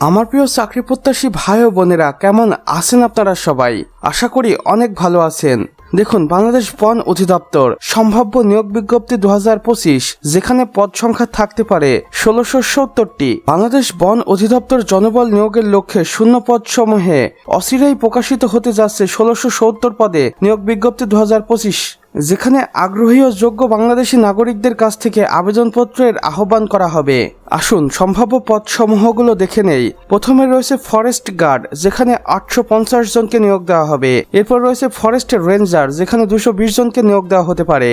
আমার প্রিয় চাকরি প্রত্যাশী ভাই ও বোনেরা, কেমন আছেন আপনারা সবাই? আশা করি অনেক ভালো আছেন। দেখুন, বাংলাদেশ বন অধিদপ্তর, সম্ভাব্য নিয়োগ বিজ্ঞপ্তি দু হাজার পঁচিশ, যেখানে পদ সংখ্যা থাকতে পারে ষোলোশো সত্তরটি। বাংলাদেশ বন অধিদপ্তর জনবল নিয়োগের লক্ষ্যে শূন্য পদ সমূহে অচিরেই প্রকাশিত হতে যাচ্ছে ষোলোশো সত্তর পদে নিয়োগ বিজ্ঞপ্তি দু হাজার পঁচিশ। যেখানে আগ্রহী ও যোগ্য বাংলাদেশি নাগরিকদের কাছ থেকে আবেদনপত্রের আহ্বান করা হবে। আসুন, সম্ভাব্য পদসমূহগুলো দেখে নেই। প্রথমে রয়েছে ফরেস্ট গার্ড যেখানে আটশো পঞ্চাশ জনকে নিয়োগ দেওয়া হবে। এরপর রয়েছে ফরেস্ট রেঞ্জার যেখানে দুশো বিশ জনকে নিয়োগ দেওয়া হতে পারে।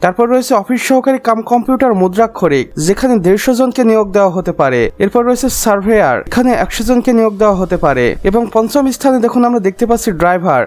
তারপর রয়েছে অফিস সহকারী কাম কম্পিউটার মুদ্রাক্ষরিক, যেখানে দেড়শো জনকে নিয়োগ দেওয়া হতে পারে। এরপর রয়েছে সার্ভেয়ার এখানে একশো জনকে নিয়োগ দেওয়া হতে পারে। এবং পঞ্চম স্থানে দেখুন আমরা দেখতে পাচ্ছি ড্রাইভার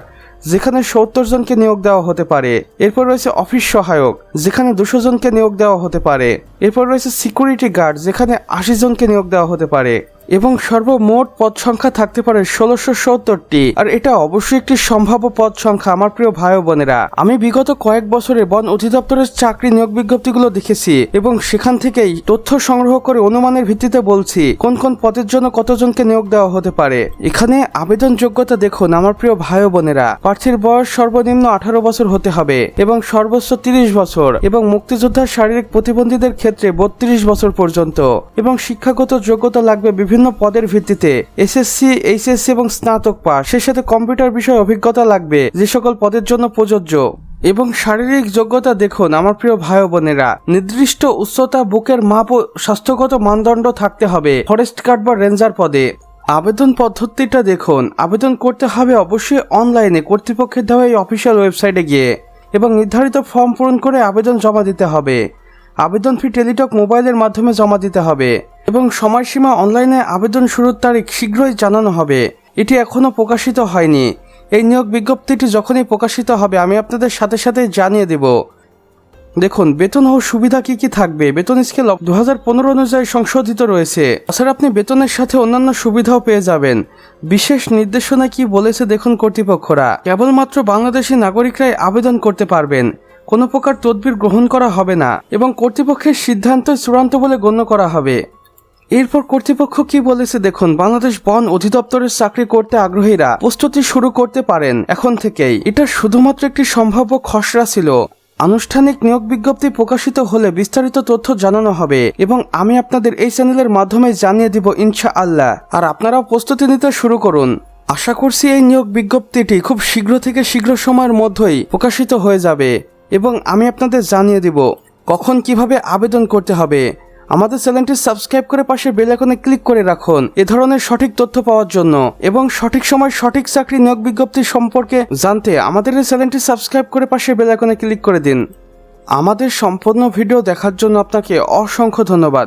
যেখানে সত্তর জনকে নিয়োগ দেওয়া হতে পারে। এরপর রয়েছে অফিস সহায়ক, যেখানে দুশো জনকে নিয়োগ দেওয়া হতে পারে। এরপর রয়েছে সিকিউরিটি গার্ড যেখানে আশি জনকে নিয়োগ দেওয়া হতে পারে। এবং সর্বমোট পদ সংখ্যা থাকতে পারে ষোলোশো সত্তরটি। আর এটা অবশ্যই একটি সম্ভাব্য পদ সংখ্যা, আমার প্রিয় ভাই বোনেরা। আমি বিগত কয়েক বছরে বন অধিদপ্তরের চাকরি নিয়োগ বিজ্ঞপ্তিগুলো দেখেছি এবং সেখান থেকেই তথ্য সংগ্রহ করে অনুমানের ভিত্তিতে বলছি কোন কোন পদের জন্য কতজনকে নিয়োগ দেওয়া হতে পারে। এখানে আবেদন যোগ্যতা দেখুন, আমার প্রিয় ভাই বোনেরা। প্রার্থীর বয়স সর্বনিম্ন আঠারো বছর হতে হবে এবং সর্বোচ্চ তিরিশ বছর এবং মুক্তিযোদ্ধার শারীরিক প্রতিবন্ধীদের ক্ষেত্রে বত্রিশ বছর পর্যন্ত এবং শিক্ষাগত যোগ্যতা লাগবে বিভিন্ন পদের ভিত্তিতে এসএসসি এইচএসসি এবং স্নাতক পাস। সেই সাথে কম্পিউটার বিষয়ে অভিজ্ঞতা লাগবে যে সকল পদের জন্য প্রযোজ্য। এবং শারীরিক যোগ্যতা দেখুন, আমার প্রিয় ভাই বোনেরা, নির্দিষ্ট উচ্চতা, বুকের মাপ ও স্বাস্থ্যগত মানদণ্ড থাকতে হবে ফরেস্ট গার্ড বা রেঞ্জার পদে। আবেদন পদ্ধতিটা দেখুন, আবেদন করতে হবে অবশ্যই অনলাইনে, কর্তৃপক্ষের দেওয়া এই অফিসিয়াল ওয়েবসাইটে গিয়ে। এবং নির্ধারিত ফর্ম পূরণ করে আবেদন জমা দিতে হবে। আবেদন ফি টেলিটক মোবাইলের মাধ্যমে জমা দিতে হবে। এবং সময়সীমা অনলাইনে আবেদন শুরুর তারিখ শীঘ্রই জানানো হবে। এটি এখনও প্রকাশিত হয়নি। এই নিয়োগ বিজ্ঞপ্তিটি যখনই প্রকাশিত হবে, আমি আপনাদের সাথে সাথে জানিয়ে দেব। দেখুন, বেতন ও সুবিধা কি কি থাকবে? বেতন স্কেল দু হাজার পনেরো অনুযায়ী সংশোধিত রয়েছে। তাছাড়া আপনি বেতনের সাথে অন্যান্য সুবিধাও পেয়ে যাবেন। বিশেষ নির্দেশনা কি বলেছে দেখুন কর্তৃপক্ষরা। কেবলমাত্র বাংলাদেশি নাগরিকরাই আবেদন করতে পারবেন। কোনো প্রকার তদবির গ্রহণ করা হবে না এবং কর্তৃপক্ষের সিদ্ধান্ত চূড়ান্ত বলে গণ্য করা হবে। এরপর কর্তৃপক্ষ কি বলেছে দেখুন, বাংলাদেশ বন অধিদপ্তরের চাকরি করতে আগ্রহীরা প্রস্তুতি শুরু করতে পারেন এখন থেকেই। এটা শুধুমাত্র একটি সম্ভাব্য খসড়া ছিল। আনুষ্ঠানিক নিয়োগ বিজ্ঞপ্তি প্রকাশিত হলে বিস্তারিত তথ্য জানানো হবে এবং আমি আপনাদের এই চ্যানেলের মাধ্যমে জানিয়ে দিব ইনশা আল্লাহ আর আপনারাও প্রস্তুতি নিতে শুরু করুন। আশা করছি এই নিয়োগ বিজ্ঞপ্তিটি খুব শীঘ্র থেকে শীঘ্র সময়ের মধ্যেই প্রকাশিত হয়ে যাবে এবং আমি আপনাদের জানিয়ে দিব কখন কীভাবে আবেদন করতে হবে। আমাদের চ্যানেলটি সাবস্ক্রাইব করে পাশে বেল আইকনে ক্লিক করে রাখুন। এ ধরনের সঠিক তথ্য পাওয়ার জন্য এবং সঠিক সময় সঠিক চাকরি নিয়োগ বিজ্ঞপ্তি সম্পর্কে জানতে আমাদের এই চ্যানেলটি সাবস্ক্রাইব করে পাশে বেল আইকনে ক্লিক করে দিন। আমাদের সম্পূর্ণ ভিডিও দেখার জন্য আপনাকে অসংখ্য ধন্যবাদ।